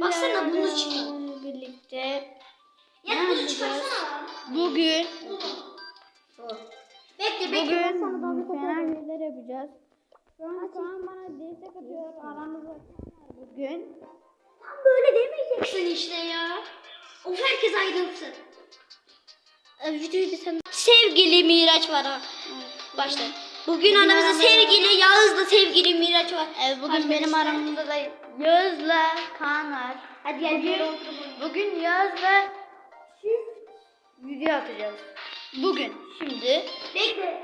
Baksana bunu çıkar. Birlikte Ya bunu çıkarsana. bugün Bekle bekle. bugün şeyler yapacağız. Şu an Kaan bana destek atıyor. Aramızda bugün. Tam böyle demeyeceksin işte ya. Of herkes ayrılsın. Videoyu bir sen... Sevgili Miraç var ha. Başla. Bugün aramızda sevgili Yağız'la sevgili Miraç var. Evet bugün Arkadaşlar. benim aramda da Yağız'la Kaan var. Hadi gel gel Bugün, bugün Yağız'la video atacağız. Bugün şimdi Bekle.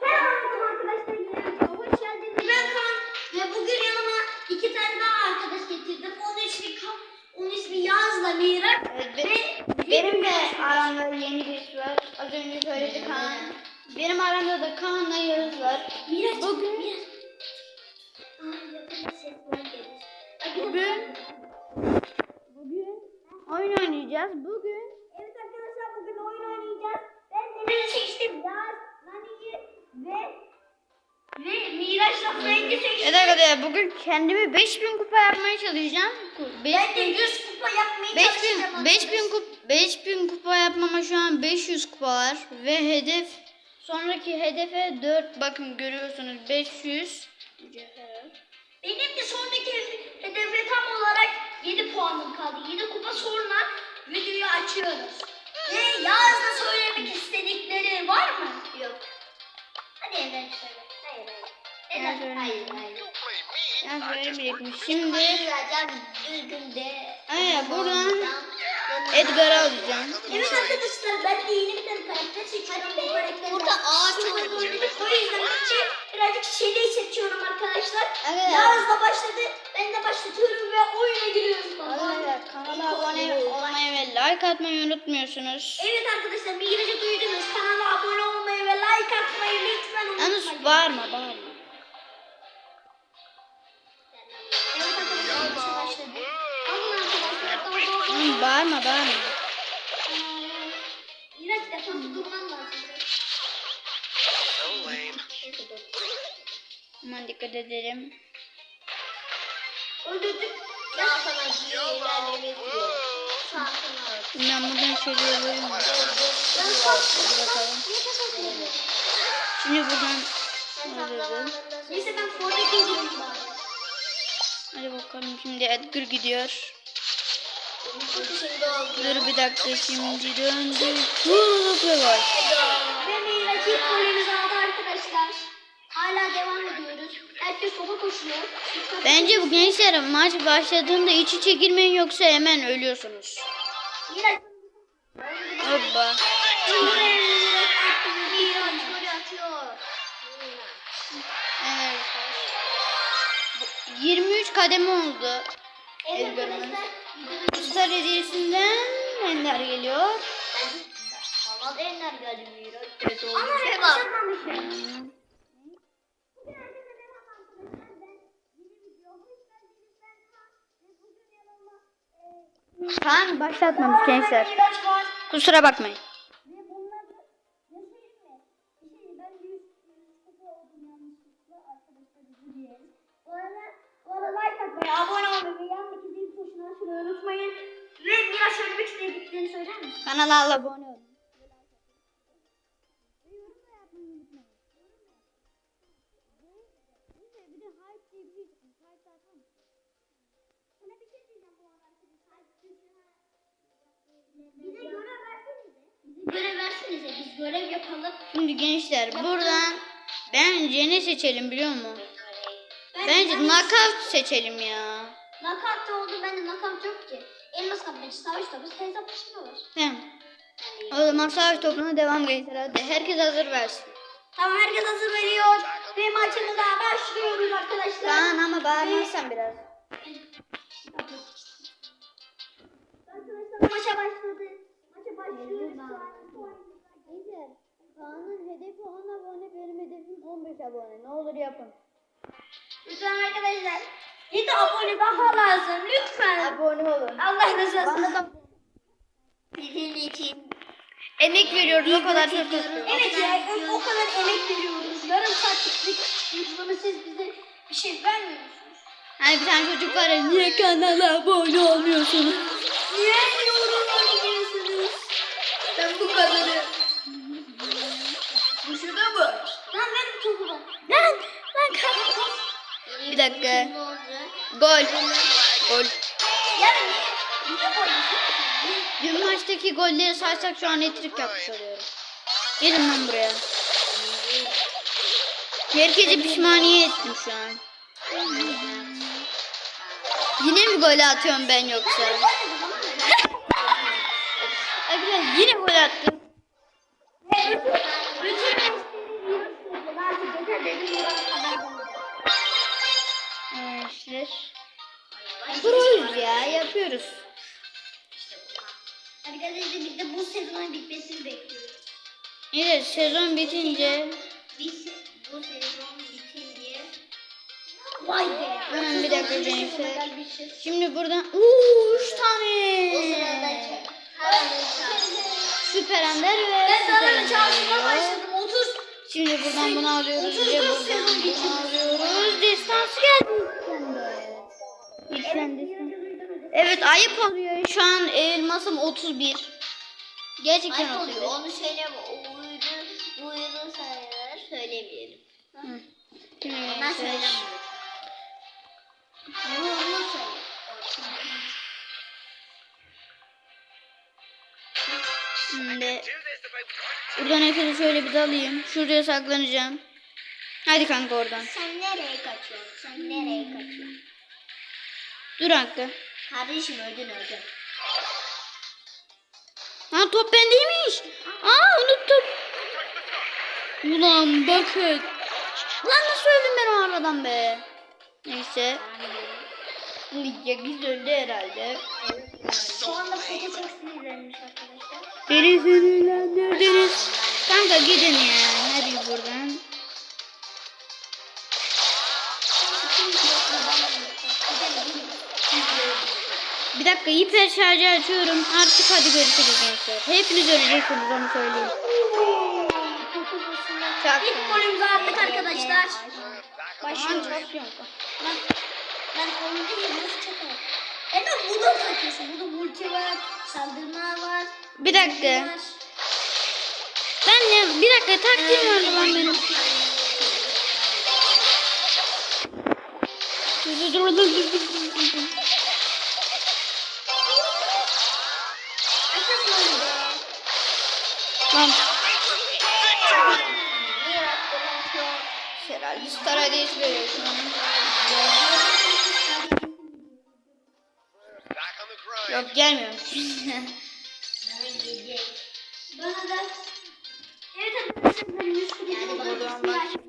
Selam arkadaşlar yine. Hoş geldiniz. Ben Kaan ve bugün yanıma iki tane daha arkadaş getirdim. Onun ismi Kaan. Onun ismi Yağız'la Miraç. Evet, be- benim de aramda yeni birisi var. Az önce söyledi Kaan. Benim aramda da Kaan'la Yağız var. Miraç. Bugün- Miraç. Bir Bugün-. Bugün oyun oynayacağız. Bugün Evet arkadaşlar bugün oyun oynayacağız. Ben Demir'i seçtim. Yağız, Nani'yi ve ve Miraç'la Frank'i seçtim. Evet arkadaşlar bugün kendimi 5000 kupa yapmaya çalışacağım. Ben de 100 kupa yapmaya 5000 çalışacağım. 5000 kup 5000 kupa yapmama şu an 500 kupa var ve hedef sonraki hedefe 4 bakın görüyorsunuz 500 Benim de sonraki hedefe tam olarak 7 puanım kaldı. 7 kupa sonra videoyu açıyoruz. Ve Yağız'da söylemek istedikleri var mı? Yok. Hadi Emre söyle. Hayır hayır. Ben Neden? söyleyeyim. Hayır hayır. Ben söylemeyecektim. Şimdi Hayıracağım düzgünde. Aynen, buradan Edgar'ı alacağım. Evet arkadaşlar ben de yeni bir tane karakter seçiyorum. Bu karakteri Burada ağaç var. O yüzden için birazcık şeyleri seçiyorum arkadaşlar. Evet. Yağız'la başladı. Ben de başlatıyorum ve oyuna giriyoruz. Arkadaşlar kanala abone olmayı ve like atmayı unutmuyorsunuz. Evet arkadaşlar Miraç'ı duydunuz. Kanala abone olmayı ve like atmayı lütfen unutmayın. Yalnız bağırma bağırma. Aman dikkat edelim. Öldürdük. Ya sana ilerlemek diyor. Ben buradan şöyle. Ben Hadi bakalım. Şimdi buradan alalım. Neyse ben geliyorum bari. Hadi bakalım şimdi Edgar gidiyor. Oldu. Dur bir dakika şimdi döndü. Vuuu var. Ve Miraç ilk golümüzü aldı arkadaşlar. Hala devam ediyoruz. Herkes topa koşuyor. Bence bu gençler maç başladığında iç içe girmeyin yoksa hemen ölüyorsunuz. Miraç. Hoppa. Evet. Bu 23 kademe oldu. Evet arkadaşlar. Star hediyesinden Ender geliyor. Bana da enler geldi Miraç. Ama hep başlatmamışım. Hmm. Kaan başlatmamış gençler. Miraç var. Kusura bakmayın. Ve bunlar da ne söyleyeyim mi? Bir şey ben 100 100 kupa oldum yanlışlıkla arkadaşlar özür dilerim. Bu arada, bu arada like atmayı, abone olmayı ve yandaki zil tuşunu açmayı unutmayın. Ve biraz söylemek istediklerini söyler misin? Kanala abone olun. Bize görev versenize. Bize görev versenize biz görev yapalım. Şimdi gençler buradan bence ne seçelim biliyor musun? Bence ben- knockout seçelim ya. Knockout da oldu bende knockout yok ki. Elmas kapıcı, savaş topu, hesaplaşma var. Tamam. O zaman savaş topuna devam gençler hadi. Herkes hazır versin. Tamam herkes hazır veriyor. Ve maçımıza başlıyoruz arkadaşlar. Kaan ama bağırmazsan biraz. Maça başladı. Maça başlıyoruz. Gençler Kaan'ın hedefi 10 abone benim hedefim 15 abone. Ne olur yapın. Lütfen arkadaşlar. 7 abone daha lazım. Lütfen. Abone olun. Allah razı olsun. Bana da için. emek veriyoruz o kadar çok. Evet ya o, o kadar emek veriyoruz. Yarım saatlik videoda siz bize bir şey vermiyorsunuz. Hani bir tane çocuk var ya niye kanala abone olmuyorsun? Niye yorumlar diyorsunuz? Ben bu kadarı. Bu şurada mı? Lan ben topu var. Lan lan kanka. Bir dakika. Gol. Gol. Ya bize koyuyorsun. Dün maçtaki golleri saysak şu an etrik yapmış oluyorum. Gelin lan buraya. Herkesi pişmaniye ettim şu an. Yine mi gol atıyorum ben yoksa? Arkadaşlar yine gol attım. Arkadaşlar. Proyuz ya yapıyoruz. Arkadaşlar biz de bu sezonun bitmesini bekliyoruz. Evet sezon bitince Biz bu sezon bitince Vay be. Hemen bir dakika bir şey. Şimdi buradan uuu 3 tane. O. Süper Ender ve Ben şansına geliyor. başladım. 30 Şimdi buradan bunu alıyoruz Otuz ve dört buradan bunu alıyoruz. Destansı geldi. İlkten destansı. Evet ayıp oluyor. Şu an elmasım 31. Gerçekten Ayıp 31. oluyor. Onu söyleme. O uydu, uydu sayıları söylemeyelim. Hı. Ben gençler, söylemiyorum. Onu söyle. Şimdi buradan hepinizi şöyle bir dalayım. Şuraya saklanacağım. Hadi kanka oradan. Sen nereye kaçıyorsun? Sen nereye kaçıyorsun? Dur Hakkı. Kardeşim öldün öldün. Ha top bendeymiş. Aa unuttum. Ulan bakın. Lan nasıl öldüm ben o aradan be. Neyse. Ya öldü herhalde. Şu anda foto çok sinirlenmiş arkadaşlar. Beni sinirlendirdiniz. Kanka gidin ya. Hadi buradan. Bir dakika hiper şarjı açıyorum. Artık hadi görüşürüz gençler. Hepiniz öleceksiniz onu söyleyeyim. İlk golümüzü attık arkadaşlar. Başlıyoruz. Başlıyoruz. Ben, ben onu değil nasıl çakalım? Evet bu da takıyorsun. Burada multi var, saldırma var. Bir dakika. var. Ben ne? Bir dakika taktiğim vardı lan benim. Arkasına Herhalde Star Hediyesi veriyor şu an. Back on the grind. Yok gelmiyor. Bana da Evet arkadaşlar ben 100 kuruş